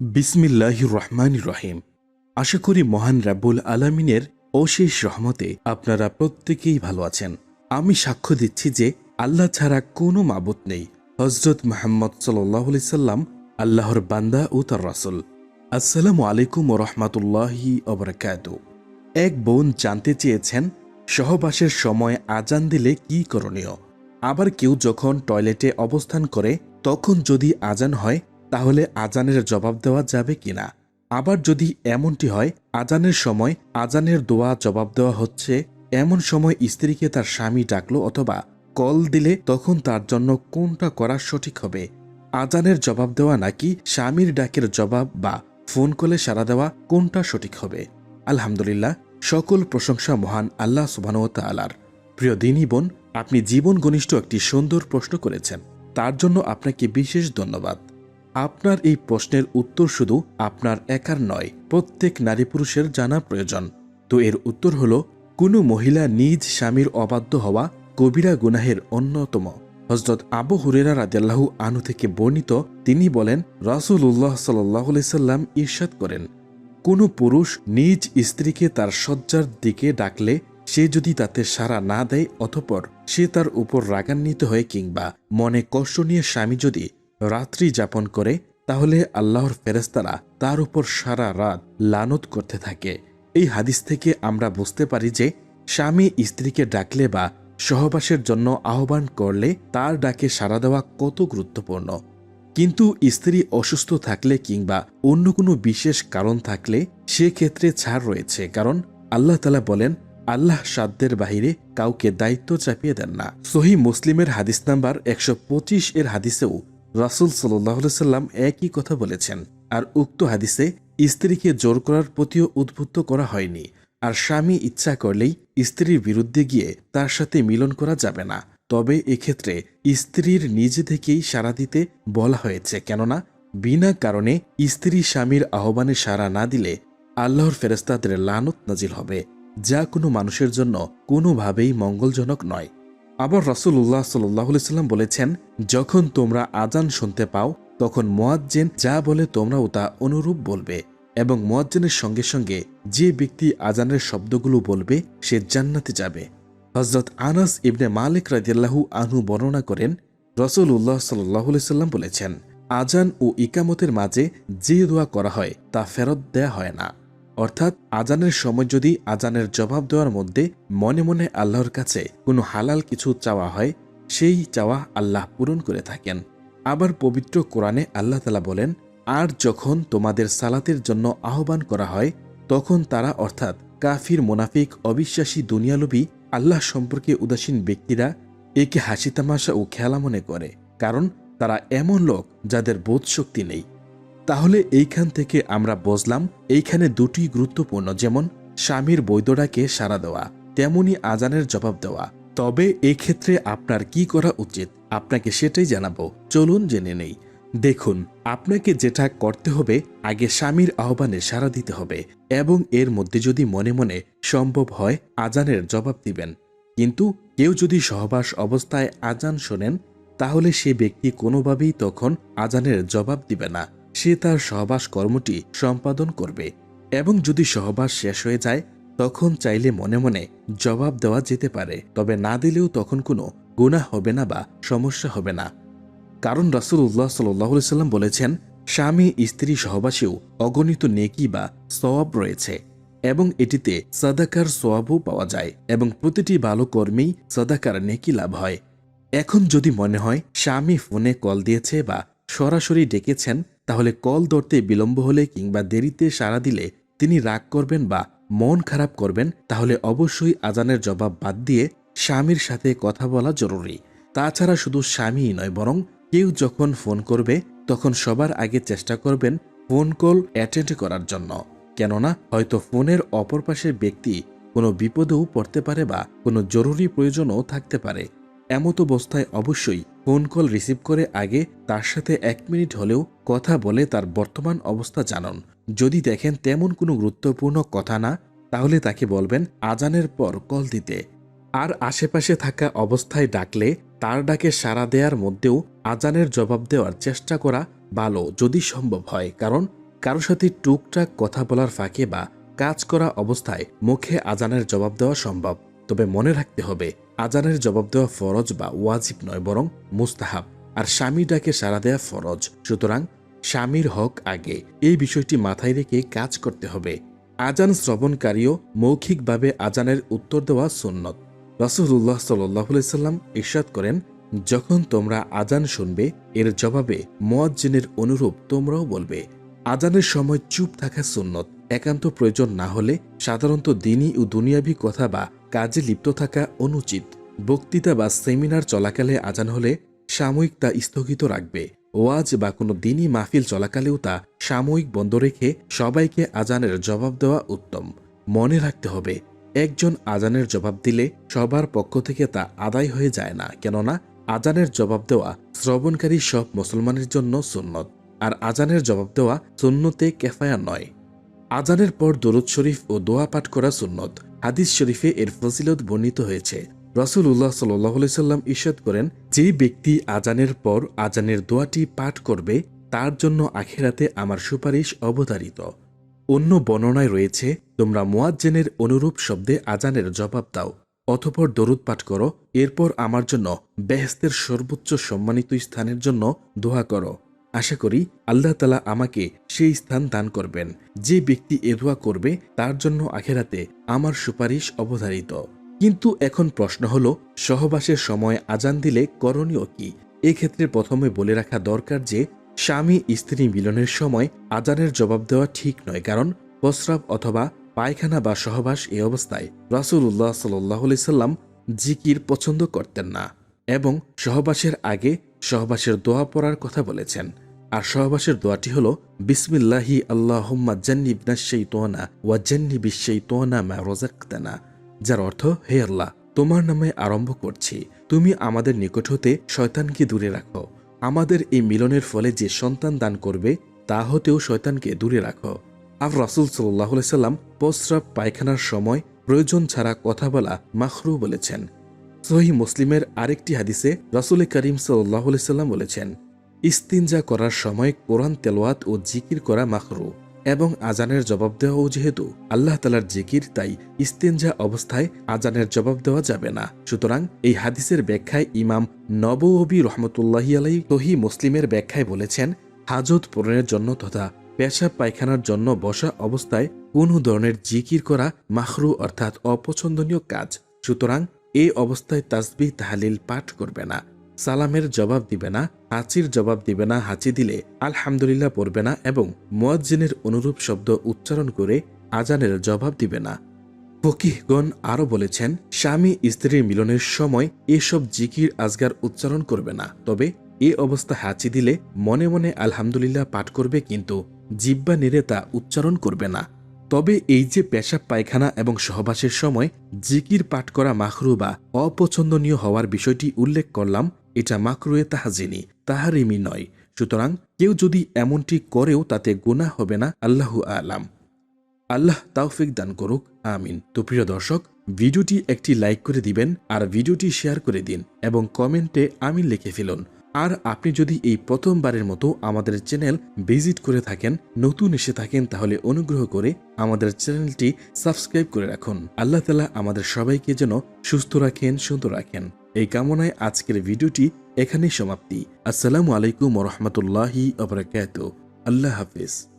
বিসমিল্লাহ রহমান রহিম। আশা করি মহান রাব্বুল আলামিনের অশেষ রহমতে আপনারা প্রত্যেকেই ভালো আছেন। আমি সাক্ষ্য দিচ্ছি যে আল্লাহ ছাড়া কোনো মাবুত নেই। হজরত মোহাম্মদ সাল্লাহ সাল্লাম, আল্লাহর বান্দা ও তার রাসুল। আসসালামু আলাইকুম রহমাতুল্লাহি অবরাকাত এক বোন জানতে চেয়েছেন, সহবাসের সময় আজান দিলে কি করণীয়? আবার কেউ যখন টয়লেটে অবস্থান করে, তখন যদি আজান হয় তাহলে আজানের জবাব দেওয়া যাবে কিনা? আবার যদি এমনটি হয়, আজানের সময় আজানের দোয়া জবাব দেওয়া হচ্ছে, এমন সময় স্ত্রীকে তার স্বামী ডাকলো অথবা কল দিলে তখন তার জন্য কোনটা করা সঠিক হবে? আজানের জবাব দেওয়া নাকি স্বামীর ডাকের জবাব বা ফোন কলে সাড়া দেওয়া কোনটা সঠিক হবে? আলহামদুলিল্লাহ, সকল প্রশংসা মহান আল্লাহ সুবাহতা আলার প্রিয় দিনী বোন, আপনি জীবন ঘনিষ্ঠ একটি সুন্দর প্রশ্ন করেছেন। তার জন্য আপনাকে বিশেষ ধন্যবাদ। আপনার এই প্রশ্নের উত্তর শুধু আপনার একার নয়, প্রত্যেক নারী পুরুষের জানা প্রয়োজন। তো এর উত্তর হল, কোনো মহিলা নিজ স্বামীর অবাধ্য হওয়া কবিরা গুনাহের অন্যতম। হজরত আবু হুরেরা রাজাল্লাহু আনু থেকে বর্ণিত, তিনি বলেন রাসুল উল্লাহ সাল্লাম ঈর্ষাদ করেন, কোনো পুরুষ নিজ স্ত্রীকে তার শয্যার দিকে ডাকলে সে যদি তাতে সাড়া না দেয়, অতপর সে তার উপর রাগান্বিত হয়ে কিংবা মনে কষ্ট নিয়ে স্বামী যদি রাত্রি যাপন করে, তাহলে আল্লাহর ফেরেস্তারা তার উপর সারা রাত লানত করতে থাকে। এই হাদিস থেকে আমরা বুঝতে পারি যে, স্বামী স্ত্রীকে ডাকলে বা সহবাসের জন্য আহ্বান করলে তার ডাকে সাড়া দেওয়া কত গুরুত্বপূর্ণ। কিন্তু স্ত্রী অসুস্থ থাকলে কিংবা অন্য কোনো বিশেষ কারণ থাকলে সেক্ষেত্রে ছাড় রয়েছে, কারণ আল্লাহ তালা বলেন, আল্লাহ সাধ্যের বাহিরে কাউকে দায়িত্ব চাপিয়ে দেন না। সহি মুসলিমের হাদিস নাম্বার একশো পঁচিশ এর হাদিসেও রাসুল সাল্লাম একই কথা বলেছেন, আর উক্ত হাদিসে স্ত্রীকে জোর করার প্রতিও উদ্বুদ্ধ করা হয়নি, আর স্বামী ইচ্ছা করলেই স্ত্রীর বিরুদ্ধে গিয়ে তার সাথে মিলন করা যাবে না। তবে এক্ষেত্রে স্ত্রীর নিজে থেকেই সাড়া দিতে বলা হয়েছে, কেননা বিনা কারণে স্ত্রী স্বামীর আহ্বানে সাড়া না দিলে আল্লাহর ফেরেস্তাদের লানত নাজিল হবে, যা কোনো মানুষের জন্য কোনোভাবেই মঙ্গলজনক নয়। আবার রাসুল্লাহ সাল্লাম বলেছেন, যখন তোমরা আজান শুনতে পাও, তখন মোয়াজ্জেন যা বলে তোমরাও তা অনুরূপ বলবে এবং মোয়াজ্জেনের সঙ্গে সঙ্গে যে ব্যক্তি আজানের শব্দগুলো বলবে, সে জান্নাতে যাবে। হজরত আনাস ইবনে মালিক রাজিয়াল্লাহু আনহু বর্ণনা করেন রসুল উল্লাহ সাল্লাম বলেছেন আজান ও ইকামতের মাঝে যে দোয়া করা হয়, তা ফেরত দেয়া হয় না। অর্থাৎ আজানের সময় যদি আজানের জবাব দেওয়ার মধ্যে মনে মনে আল্লাহর কাছে কোনো হালাল কিছু চাওয়া হয়, সেই চাওয়া আল্লাহ পূরণ করে থাকেন। আবার পবিত্র কোরআনে আল্লাহ তালা বলেন, আর যখন তোমাদের সালাতের জন্য আহ্বান করা হয়, তখন তারা অর্থাৎ কাফির, মোনাফিক, অবিশ্বাসী দুনিয়ালবী আল্লাহ সম্পর্কে উদাসীন ব্যক্তিরা একে হাসি তামাশা ও খেলা মনে করে। কারণ তারা এমন লোক যাদের বোধ শক্তি নেই। তাহলে এইখান থেকে আমরা বুঝলাম এইখানে দুটি গুরুত্বপূর্ণ, যেমন স্বামীর বৈধটাকে সাড়া দেওয়া, তেমনি আজানের জবাব দেওয়া। তবে এক্ষেত্রে আপনার কি করা উচিত? আপনাকে সেটাই জানাব। চলুন জেনে নেই। দেখুন, আপনাকে যেটা করতে হবে, আগে স্বামীর আহ্বানে সাড়া দিতে হবে এবং এর মধ্যে যদি মনে মনে সম্ভব হয়, আজানের জবাব দিবেন। কিন্তু কেউ যদি সহবাস অবস্থায় আজান শোনেন, তাহলে সে ব্যক্তি কোনোভাবেই তখন আজানের জবাব দিবে না। সে তার সহবাস কর্মটি সম্পাদন করবে এবং যদি সহবাস শেষ হয়ে যায়, তখন চাইলে মনে মনে জবাব দেওয়া যেতে পারে, তবে না দিলেও তখন কোনো গুণা হবে না বা সমস্যা হবে না। কারণ রাসুল উল্লাহ সাল্লাম বলেছেন, স্বামী, স্ত্রী সহবাসেও অগণিত নেকি বা সওয়াব রয়েছে এবং এটিতে সাদাকার সোয়াবও পাওয়া যায় এবং প্রতিটি ভালো কর্মেই সাদাকার নেকি লাভ হয়। এখন যদি মনে হয়, স্বামী ফোনে কল দিয়েছে বা সরাসরি ডেকেছেন তাহলে কল ধরতে বিলম্ব হলে কিংবা দেরিতে সাড়া দিলে তিনি রাগ করবেন বা মন খারাপ করবেন, তাহলে অবশ্যই আজানের জবাব বাদ দিয়ে স্বামীর সাথে কথা বলা জরুরি। তাছাড়া শুধু স্বামীই নয়, বরং কেউ যখন ফোন করবে, তখন সবার আগে চেষ্টা করবেন ফোন কল অ্যাটেন্ড করার জন্য। কেননা, হয়তো ফোনের অপর পাশের ব্যক্তি কোনো বিপদেও পড়তে পারে বা কোনো জরুরি প্রয়োজনও থাকতে পারে। এমত অবস্থায় অবশ্যই ফোন কল রিসিভ করে আগে তার সাথে এক মিনিট হলেও কথা বলে তার বর্তমান অবস্থা জানান। যদি দেখেন তেমন কোনো গুরুত্বপূর্ণ কথা না, তাহলে তাকে বলবেন আজানের পর কল দিতে। আর আশেপাশে থাকা অবস্থায় ডাকলে তার ডাকে সাড়া দেওয়ার মধ্যেও আজানের জবাব দেওয়ার চেষ্টা করা ভালো যদি সম্ভব হয়, কারণ কারও সাথে টুকটাক কথা বলার ফাঁকে বা কাজ করা অবস্থায় মুখে আজানের জবাব দেওয়া সম্ভব। তবে মনে রাখতে হবে আজানের জবাব দেওয়া ফরজ বা ওয়াজিব নয়, বরং মুস্তাহাব। আর স্বামী ডাকে সাড়া দেয়া ফরজ। সুতরাং স্বামীর হক আগে। এই বিষয়টি মাথায় রেখে কাজ করতে হবে। আজান শ্রবণকারীও মৌখিকভাবে আজানের উত্তর দেওয়া সুন্নত। রাসুল্লাহ সাল্লাম ইরশাদ করেন, যখন তোমরা আজান শুনবে, এর জবাবে মোয়াজ্জিনের অনুরূপ তোমরাও বলবে। আজানের সময় চুপ থাকা সুন্নত। একান্ত প্রয়োজন না হলে সাধারণত দিনী ও দুনিয়াবি কথা বা কাজে লিপ্ত থাকা অনুচিত। বক্তৃতা বা সেমিনার চলাকালে আজান হলে সাময়িক তা স্থগিত রাখবে। ওয়াজ বা কোনো দিনই মাহফিল চলাকালেও তা সাময়িক বন্ধ রেখে সবাইকে আজানের জবাব দেওয়া উত্তম। মনে রাখতে হবে, একজন আজানের জবাব দিলে সবার পক্ষ থেকে তা আদায় হয়ে যায় না। কেননা, আজানের জবাব দেওয়া শ্রবণকারী সব মুসলমানের জন্য সুন্নত, আর আজানের জবাব দেওয়া সুন্নতে কেফায়া নয়। আজানের পর দরুদ শরীফ ও দোয়া পাঠ করা সুন্নত। হাদিস শরীফে এর ফজিলত বর্ণিত হয়েছে। রসুল উল্লাহ সাল্লাম ইস্বাদ করেন, যে ব্যক্তি আজানের পর আজানের দোয়াটি পাঠ করবে, তার জন্য আখেরাতে আমার সুপারিশ অবতারিত অন্য বর্ণনায় রয়েছে, তোমরা মোয়াজ্জেনের অনুরূপ শব্দে আজানের জবাব দাও, অতপর দরুদ পাঠ করো, এরপর আমার জন্য বেহেস্তের সর্বোচ্চ সম্মানিত স্থানের জন্য দোয়া করো। আশা করি আল্লাহ তালা আমাকে সেই স্থান দান করবেন। যে ব্যক্তি এ দোয়া করবে, তার জন্য আখেরাতে আমার সুপারিশ অবধারিত। কিন্তু এখন প্রশ্ন হল, সহবাসের সময় আজান দিলে করণীয় কি? এক্ষেত্রে প্রথমে বলে রাখা দরকার যে, স্বামী স্ত্রী মিলনের সময় আজানের জবাব দেওয়া ঠিক নয়, কারণ প্রস্রাব অথবা পায়খানা বা সহবাস এ অবস্থায় রাসুল রাসুল্লাহ সাল্লাহ সাল্লাম জিকির পছন্দ করতেন না। এবং সহবাসের আগে সহবাসের দোয়া পড়ার কথা বলেছেন। আর সহবাসের দোয়াটি হল, বিসমিল্লাহি আল্লাহম্মা জান্নিবনা সেই তোনা ওয়া জান্নিবি সেই তোনা মা রোজাক্তানা যার অর্থ, হে আল্লাহ, তোমার নামে আরম্ভ করছি। তুমি আমাদের নিকট হতে শয়তানকে দূরে রাখো। আমাদের এই মিলনের ফলে যে সন্তান দান করবে, তা হতেও শয়তানকে দূরে রাখো। আর রাসুল সাল্লাহ সাল্লাম প্রস্রাব পায়খানার সময় প্রয়োজন ছাড়া কথা বলা মাখরু বলেছেন। সহি মুসলিমের আরেকটি হাদিসে রাসুল করিম সাল্লাহ সাল্লাম বলেছেন, ইস্তিনজা করার সময় কোরআন তেলোয়াত ও জিকির করা মাখরু এবং আজানের জবাব দেওয়াও যেহেতু আল্লাহ তালার জিকির, তাই ইস্তেঞ্জা অবস্থায় আজানের জবাব দেওয়া যাবে না। সুতরাং এই হাদিসের ব্যাখ্যায় ইমাম নববী রহমতুল্লাহি আলাই তহি মুসলিমের ব্যাখ্যায় বলেছেন, হাজত পূরণের জন্য তথা পেশাব পায়খানার জন্য বসা অবস্থায় কোনো ধরনের জিকির করা মাখরু অর্থাৎ অপছন্দনীয় কাজ। সুতরাং এই অবস্থায় তাসবি তাহালিল পাঠ করবে না। সালামের জবাব দিবে না, হাঁচির জবাব দিবে না, হাঁচি দিলে আলহামদুলিল্লাহ পড়বে না এবং মুয়াজ্জিনের অনুরূপ শব্দ উচ্চারণ করে আজানের জবাব দিবে না। ফকিহগণ আরও বলেছেন, স্বামী স্ত্রীর মিলনের সময় এসব জিকির আজগার উচ্চারণ করবে না, তবে এ অবস্থা হাঁচি দিলে মনে মনে আলহামদুলিল্লাহ পাঠ করবে কিন্তু জিব্বা নেড়ে তা উচ্চারণ করবে না। তবে এই যে পেশাব পায়খানা এবং সহবাসের সময় জিকির পাঠ করা মাখরু বা অপছন্দনীয় হওয়ার বিষয়টি উল্লেখ করলাম, এটা মাকরুয়ে তাহাজিনি, তাহারিমি নয়। সুতরাং কেউ যদি এমনটি করেও তাতে গুণা হবে না, আল্লাহ আলাম। আল্লাহ তাওফিক দান করুক, আমিন। তো প্রিয় দর্শক, ভিডিওটি একটি লাইক করে দিবেন আর ভিডিওটি শেয়ার করে দিন এবং কমেন্টে আমিন লিখে ফেলুন। আর আপনি যদি এই প্রথমবারের মতো আমাদের চ্যানেল ভিজিট করে থাকেন, নতুন এসে থাকেন, তাহলে অনুগ্রহ করে আমাদের চ্যানেলটি সাবস্ক্রাইব করে রাখুন। আল্লাহ তালা আমাদের সবাইকে যেন সুস্থ রাখেন, সুন্দর রাখেন। এই কামনায় আজকের ভিডিওটি এখানেই সমাপ্তি। আসসালামু আলাইকুম রহমতুল্লাহি আবরাকাত আল্লাহ হাফিজ।